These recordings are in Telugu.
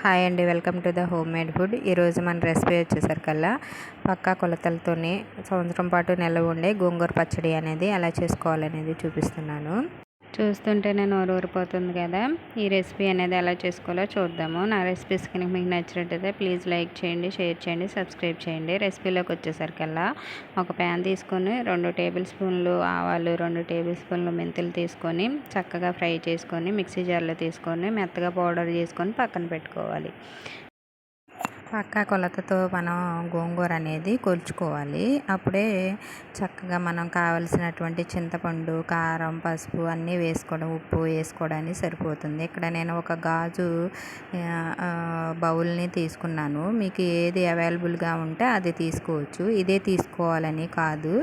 హాయ్ అండి welcome to the home made food. ఈరోజు మన రెసిపీ వచ్చేసరికల్లా పక్కా కొలతలతోనే సంవత్సరం పాటు నిల్వ ఉండే గోంగూర పచ్చడి అనేది ఎలా చేసుకోవాలనేది చూపిస్తున్నాను. చూస్తుంటే నేను ఊరూరిపోతుంది కదా. ఈ రెసిపీ అనేది ఎలా చేసుకోవాలో చూద్దాము. నా రెసిపీస్ కనుక మీకు నచ్చినట్టయితే ప్లీజ్ లైక్ చేయండి షేర్ చేయండి సబ్స్క్రైబ్ చేయండి. రెసిపీలోకి వచ్చేసరికల్లా ఒక ప్యాన్ తీసుకొని రెండు టేబుల్ స్పూన్లు ఆవాలు రెండు టేబుల్ స్పూన్లు మెంతులు తీసుకొని చక్కగా ఫ్రై చేసుకొని మిక్సీ జార్లో తీసుకొని మెత్తగా పౌడర్ చేసుకొని పక్కన పెట్టుకోవాలి. పక్కా కొలతతో మనం గోంగూర అనేది కొలుచుకోవాలి. అప్పుడే చక్కగా మనం కావలసినటువంటి చింతపండు కారం పసుపు అన్నీ వేసుకోవడం ఉప్పు వేసుకోవడానికి సరిపోతుంది. ఇక్కడ నేను ఒక గాజు బౌల్ని తీసుకున్నాను. మీకు ఏది అవైలబుల్గా ఉంటే అది తీసుకోవచ్చు. ఇదే తీసుకోవాలని కాదు.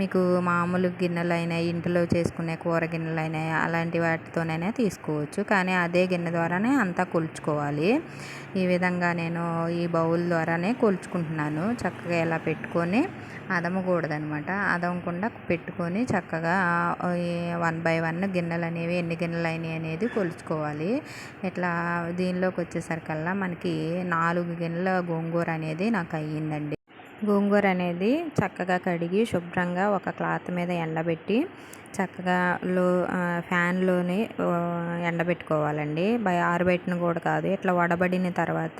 మీకు మామూలు గిన్నెలైనా ఇంట్లో చేసుకునే కూర గిన్నెలైనా అలాంటి వాటితోనైనా తీసుకోవచ్చు. కానీ అదే గిన్నె ద్వారానే అంతా కొలుచుకోవాలి. ఈ విధంగా నేను ఈ ఈ బౌల్ ద్వారానే కొలుచుకుంటున్నాను. చక్కగా ఇలా పెట్టుకొని అదమకూడదనమాట. అదమకుండా పెట్టుకొని చక్కగా వన్ బై వన్ గిన్నెలు అనేవి ఎన్ని గిన్నెలు అయినాయి అనేది కొలుచుకోవాలి. ఇట్లా దీనిలోకి వచ్చేసరికల్లా మనకి నాలుగు గిన్నెల గోంగూర అనేది నాకు అయ్యిందండి. గోంగూర అనేది చక్కగా కడిగి శుభ్రంగా ఒక క్లాత్ మీద ఎండబెట్టి చక్కగా లో ఫ్యాన్లోనే ఎండబెట్టుకోవాలండి. బై ఆరబెట్టిన కూడా కాదు. ఇట్లా వడబడిన తర్వాత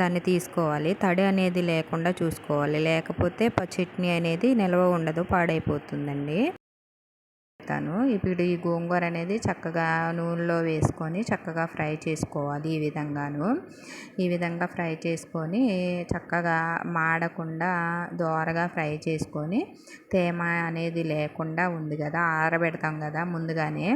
దాన్ని తీసుకోవాలి. తడి అనేది లేకుండా చూసుకోవాలి. లేకపోతే చట్నీ అనేది నిల్వ ఉండదు పాడైపోతుందండి. పెడతాను. ఇప్పుడు ఈ గోంగూర అనేది చక్కగా నూనెలో వేసుకొని చక్కగా ఫ్రై చేసుకోవాలి ఈ విధంగాను. ఈ విధంగా ఫ్రై చేసుకొని చక్కగా మాడకుండా దోరగా ఫ్రై చేసుకొని తేమ అనేది లేకుండా ఉంది కదా ఆరబెడతాం కదా ముందుగానే.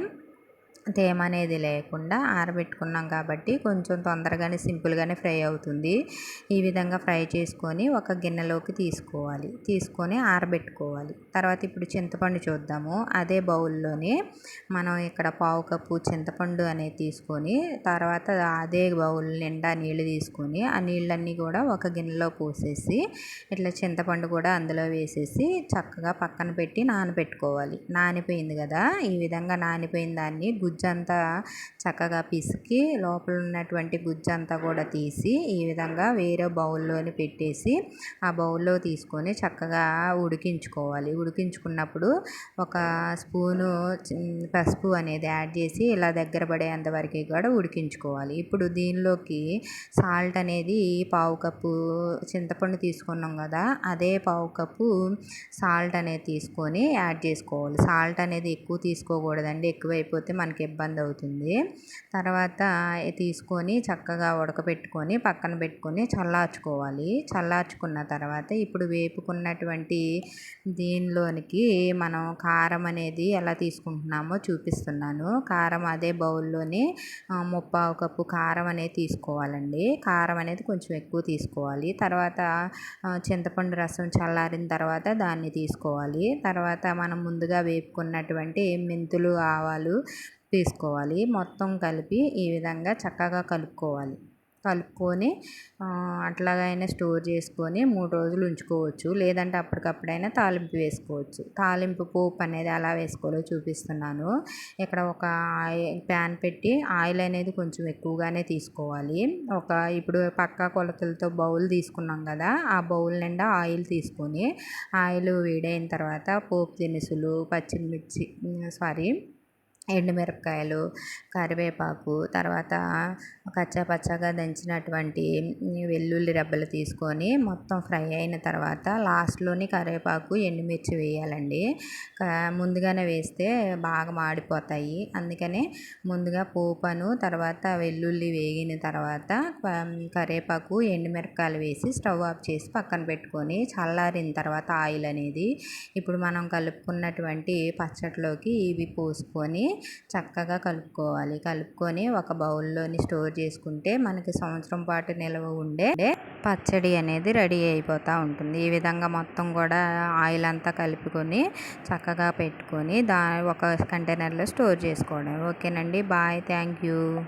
తేమ అనేది లేకుండా ఆరబెట్టుకున్నాం కాబట్టి కొంచెం తొందరగానే సింపుల్గానే ఫ్రై అవుతుంది. ఈ విధంగా ఫ్రై చేసుకొని ఒక గిన్నెలోకి తీసుకోవాలి. తీసుకొని ఆరబెట్టుకోవాలి. తర్వాత ఇప్పుడు చింతపండు చూద్దాము. అదే బౌల్లోనే మనం ఇక్కడ పావు కప్పు చింతపండు అనేది తీసుకొని తర్వాత అదే బౌల్ నిండా నీళ్ళు తీసుకొని ఆ నీళ్ళన్నీ కూడా ఒక గిన్నెలో పోసేసి ఇట్లా చింతపండు కూడా అందులో వేసేసి చక్కగా పక్కన పెట్టి నానబెట్టుకోవాలి. నానిపోయింది కదా? ఈ విధంగా నానిపోయిన దాన్ని గుజ్జంతా చక్కగా పిసికి లోపల ఉన్నటువంటి గుజ్జంతా కూడా తీసి ఈ విధంగా వేరే బౌల్లోని పెట్టేసి ఆ బౌల్లో తీసుకొని చక్కగా ఉడికించుకోవాలి. ఉడికించుకున్నప్పుడు ఒక స్పూను పసుపు అనేది యాడ్ చేసి ఇలా దగ్గర పడేంత వరకు కూడా ఉడికించుకోవాలి. ఇప్పుడు దీనిలోకి సాల్ట్ అనేది పావు కప్పు చింతపండు తీసుకున్నాం కదా అదే పావు కప్పు సాల్ట్ అనేది తీసుకొని యాడ్ చేసుకోవాలి. సాల్ట్ అనేది ఎక్కువ తీసుకోకూడదండి. ఎక్కువైపోతే మనకి ఇబ్బంది అవుతుంది తర్వాత తీసుకొని చక్కగా ఉడకబెట్టుకొని పక్కన పెట్టుకొని చల్లార్చుకోవాలి. చల్లార్చుకున్న తర్వాత ఇప్పుడు వేపుకున్నటువంటి దీనిలోనికి మనం కారం అనేది ఎలా తీసుకుంటున్నామో చూపిస్తున్నాను. కారం అదే బౌల్లోనే ముప్పావు కప్పు కారం అనేది తీసుకోవాలండి. కారం అనేది కొంచెం ఎక్కువ తీసుకోవాలి. తర్వాత చింతపండు రసం చల్లారిన తర్వాత దాన్ని తీసుకోవాలి. తర్వాత మనం ముందుగా వేపుకున్నటువంటి మెంతులు ఆవాలు తీసుకోవాలి. మొత్తం కలిపి ఈ విధంగా చక్కగా కలుపుకోవాలి. కలుపుకొని అట్లాగైనా స్టోర్ చేసుకొని మూడు రోజులు ఉంచుకోవచ్చు. లేదంటే అప్పటికప్పుడైనా తాలింపు వేసుకోవచ్చు. తాలింపు పోపు అనేది ఎలా వేసుకోవాలో చూపిస్తున్నాను. ఇక్కడ ఒక ప్యాన్ పెట్టి ఆయిల్ అనేది కొంచెం ఎక్కువగానే తీసుకోవాలి. ఒక ఇప్పుడు పక్క కొలతలతో బౌల్ తీసుకున్నాం కదా ఆ బౌల్ నిండా ఆయిల్ తీసుకొని ఆయిల్ వేడైన తర్వాత పోపు దినుసులు పచ్చిమిర్చి సారీ ఎండుమిరపకాయలు కరివేపాకు తర్వాత కచ్చా పచ్చగా దంచినటువంటి వెల్లుల్లి రెబ్బలు తీసుకొని మొత్తం ఫ్రై అయిన తర్వాత లాస్ట్లోని కరివేపాకు ఎండుమిర్చి వేయాలండి. ముందుగానే వేస్తే బాగా మాడిపోతాయి. అందుకనే ముందుగా పోపను తర్వాత వెల్లుల్లి వేగిన తర్వాత కరివేపాకు ఎండుమిరపకాయలు వేసి స్టవ్ ఆఫ్ చేసి పక్కన పెట్టుకొని చల్లారిన తర్వాత ఆయిల్ అనేది ఇప్పుడు మనం కలుపుకున్నటువంటి పచ్చట్లోకి ఇవి పోసుకొని చక్కగా కలుపుకోవాలి. కలుపుకొని ఒక బౌల్లోని స్టోర్ చేసుకుంటే మనకి సంవత్సరం పాటు నిల్వ ఉండే పచ్చడి అనేది రెడీ అయిపోతూ ఉంటుంది. ఈ విధంగా మొత్తం కూడా ఆయిల్ అంతా కలుపుకొని చక్కగా పెట్టుకొని దా ఒక కంటైనర్లో స్టోర్ చేసుకోవడం ఓకేనండి. బాయ్. Thank you.